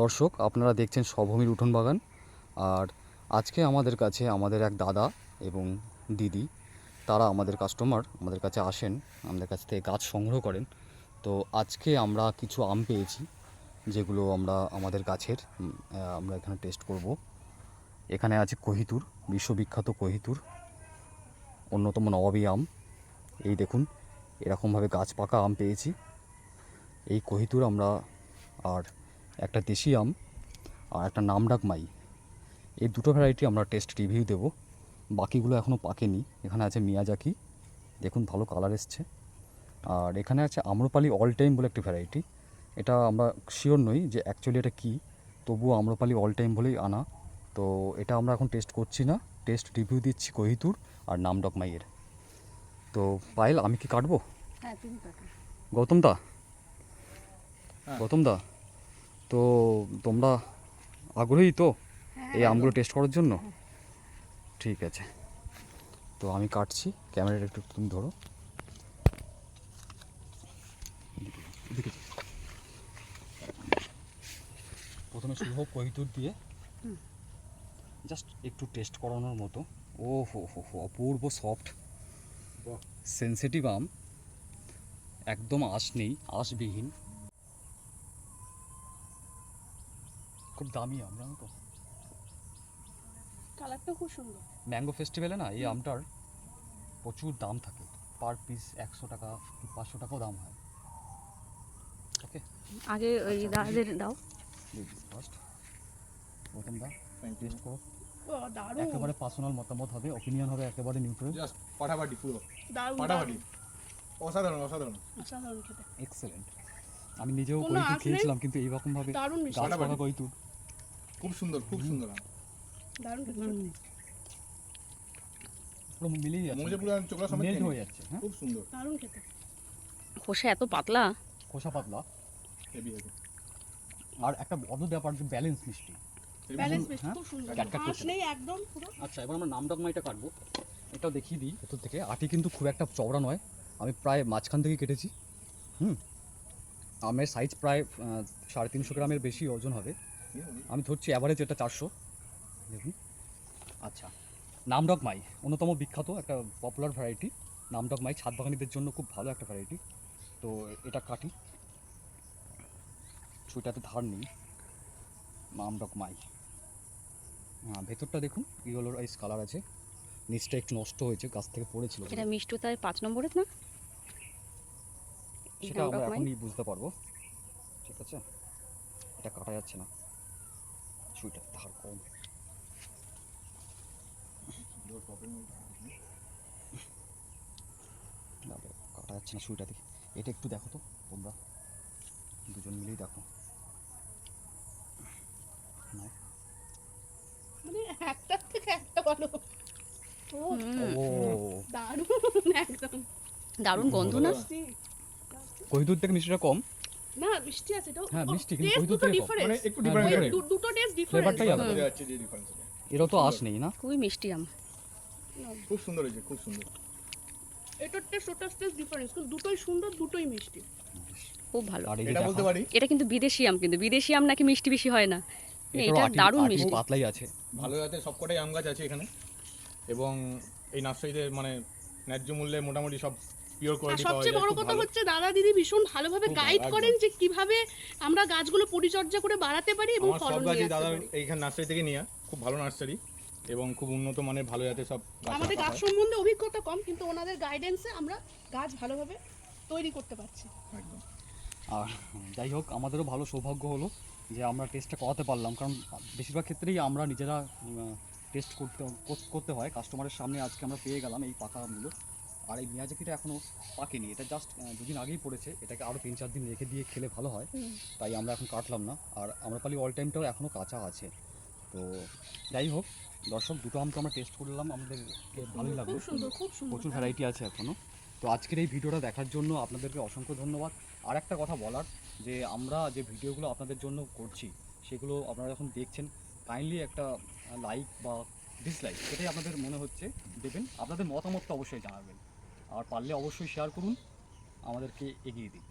দর্শক, আপনারা দেখছেন স্বভূমির উঠোন বাগান। আর আজকে আমাদের কাছে আমাদের এক দাদা এবং দিদি, তারা আমাদের কাস্টমার আমাদের কাছে আসেন, আমাদের কাছ থেকে গাছ সংগ্রহ করেন। তো আজকে আমরা কিছু আম পেয়েছি, যেগুলো আমরা আমাদের গাছের আমরা এখানে টেস্ট করব। এখানে আছে কহিতুর, বিশ্ববিখ্যাত কহিতুর, অন্যতম নবাবী আম। এই দেখুন, এরকমভাবে গাছ পাকা আম পেয়েছি। এই কহিতুর আমরা আর একটা দেশি আম আর একটা নামডাক মাই। এই দুটো ভ্যারাইটি আমরা টেস্ট রিভিউ দেবো। বাকিগুলো এখনও পাকেনি। এখানে আছে মিয়াজাকি। দেখুন ভালো কালার এসছে। আর এখানে আছে আম্রপালি অল টাইম বলে একটি ভ্যারাইটি এটা আমরা শিওর নই যে অ্যাকচুয়ালি এটা কী। তবুও আম্রপালি অল টাইম বলেই আনা। তো এটা আমরা এখন টেস্ট করছি না। টেস্ট রিভিউ দিচ্ছি কহিতুর আর নামডক মাইয়ের। তো পায়েল আমি কি কাটবো? হ্যাঁ গৌতম দা? গৌতম দা? তো তোমরা আগ্রহী তো এই আমগুলো টেস্ট করার জন্য? ঠিক আছে। তো আমি কাটছি ক্যামেরাটা একটু তুমি ধরো। প্রথমে শুভ কহিতুর দিয়ে। জাস্ট একটু টেস্ট করানোর মতো। ও হো হো হো অপূর্ব সফট সেন্সিটিভ আম। একদম আঁশ নেই আঁশবিহীন। খুব দামি আম জানো তো? কালারটা খুব সুন্দর। ম্যাঙ্গো ফেস্টিভ্যালে না এই আমটার প্রচুর দাম থাকে। পার পিস একশো টাকা কি পাঁচশো টাকাও দাম হয়। ওকে আগে ওই দাদাদের দাও। ফার্স্ট প্রথম দা টেস্ট করো একেবারে পার্সোনাল মতামত হবে অপিনিয়ন হবে একেবারে নিউট্রাল জাস্ট পুরো। অসাধারণ অসাধারণ। অসাধারণ খেতে। এক্সেলেন্ট আমি নিজেও কোনো কইতু আঁশ নেই? খেয়েছিলাম কিন্তু এইরকম ভাবে দারুণ মিষ্টি। গাছ। পাকা কইতু খুব সুন্দর খুব সুন্দর আম। দারুণ খেতে পুরো মিলেই মনে হচ্ছে পুরো চোখলা সমেত মেল্ট খেয়ে হয়ে নিই। যাচ্ছে হ্যাঁ? খুব সুন্দর। দারুণ খেতে। খোসা এত পাতলা? খোসা পাতলা। হেভি হেভি আর একটা অদ্ভুত ব্যাপার যে ব্যালেন্স মিষ্টি। ব্যালেন্স বেশ হ্যাঁ? খুব সুন্দর। আঁশ করছে। নেই একদম পুরো। আচ্ছা এবার আমরা নামডক মাইটা কাটবো। এটাও দেখিয়ে দিই। ভেতর থেকে আটি কিন্তু খুব একটা চওড়া নয়। আমি প্রায় মাঝখান থেকে কেটেছি। হুম? আমের সাইজ প্রায় সাড়ে তিনশো গ্রামের বেশি ওজন হবে। আমি ধরছি অ্যাভারেজ এটা চারশো। দেখুন। আচ্ছা। নামডক মাই অন্যতম বিখ্যাত একটা পপুলার ভ্যারাইটি নামডক মাই ছাদ বাগানিদের জন্য খুব ভালো একটা ভ্যারাইটি তো এটা কাটি। ছুটাতে ধার নেই। নামডক মাই। হ্যাঁ ভেতরটা দেখুন ইয়েলোর আইস কালার আছে। নিচটা একটু নষ্ট হয়েছে গাছ থেকে পড়েছিল। এটা মিষ্টতায় পাঁচ নম্বরের না? সেটা আমরা এখনই বুঝতে পারব। ঠিক আছে? এটা কাটা যাচ্ছে না। ছুইটা ধার কম কাটা যাচ্ছে না সুইটা দেখি। এটা একটু দেখো তো তোমরা। দুজন মিলেই দেখো। মানে একটা থেকে দারুণ একদম। দারুণ গন্ধ না। কহিদুর থেকে মিষ্টিটা কম? না মিষ্টি আছে হ্যাঁ, মিষ্টি, কিন্তু দুটো কম। মানে একটু হ্যাঁ, ডিফারেন্ট ওই দুটো টেস্ট Flavorটাই ডিফারেন্ট আলাদা। যাচ্ছে যে ডিফারেন্স এরও তো আস নেই না? খুবই মিষ্টি আম। খুব সুন্দর হয়েছে খুব সুন্দর। এটার টেস্ট ওটার টেস্ট ডিফারেন্স কিন্তু দুটোই সুন্দর দুটোই মিষ্টি। খুব ভালো। এটা বলতে পারি? এটা কিন্তু বিদেশি আম কিন্তু বিদেশি আম নাকি মিষ্টি বেশি হয় না। এটা দারুণ মিষ্টি। পাতলাই আছে। ভালো জাতের সবকটাই আম গাছ আছে এখানে। এবং এই নার্সারিতে মানে ন্যায্য মূল্যে মোটামুটি সব পিওর কোয়ালিটি পাওয়া সবচেয়ে বড় কথা হচ্ছে দাদা দিদি ভীষণ ভালোভাবে গাইড করেন যে কীভাবে আমরা গাছগুলো পরিচর্যা করে বাড়াতে পারি এবং ফলন নিয়ে দাদার পারি। নার্সারি থেকে নিয়ে খুব ভালো নার্সারি এবং খুব উন্নত মানের ভালো জাতের সব আমাদের গাছ সম্বন্ধে অভিজ্ঞতা কম কিন্তু ওনাদের গাইডেন্সে আমরা গাছ ভালোভাবে তৈরি করতে পারছি। একদম। আর যাই হোক আমাদেরও ভালো সৌভাগ্য হলো যে আমরা টেস্টটা করাতে পারলাম কারণ বেশিরভাগ ক্ষেত্রেই আমরা নিজেরা টেস্ট করতে করতে হয়। কাস্টমারের সামনে আজকে আমরা পেয়ে গেলাম এই পাকা আমগুলো আর এই মিয়াজাকিটা এখনও পাকেনি। এটা জাস্ট দুদিন আগেই পড়েছে। এটাকে আরও তিন চার দিন রেখে দিয়ে খেলে ভালো হয়। তাই আমরা এখন কাটলাম না। আর আমরা পালি অল টাইমটাও এখনও কাঁচা আছে। তো যাই হোক দর্শক দুটো আম তো আমরা টেস্ট করলাম। আমাদের ভালোই লাগল। প্রচুর ভ্যারাইটি আছে এখনও তো আজকের এই ভিডিওটা দেখার জন্য আপনাদেরকে অসংখ্য ধন্যবাদ। আর একটা কথা বলার যে আমরা যে ভিডিওগুলো আপনাদের জন্য করছি সেগুলো আপনারা যখন দেখছেন কাইন্ডলি একটা লাইক বা ডিসলাইক এটাই আপনাদের মনে হচ্ছে দেবেন। আপনাদের মতামতটা অবশ্যই জানাবেন। আর পারলে অবশ্যই শেয়ার করুন। আমাদেরকে এগিয়ে দিন।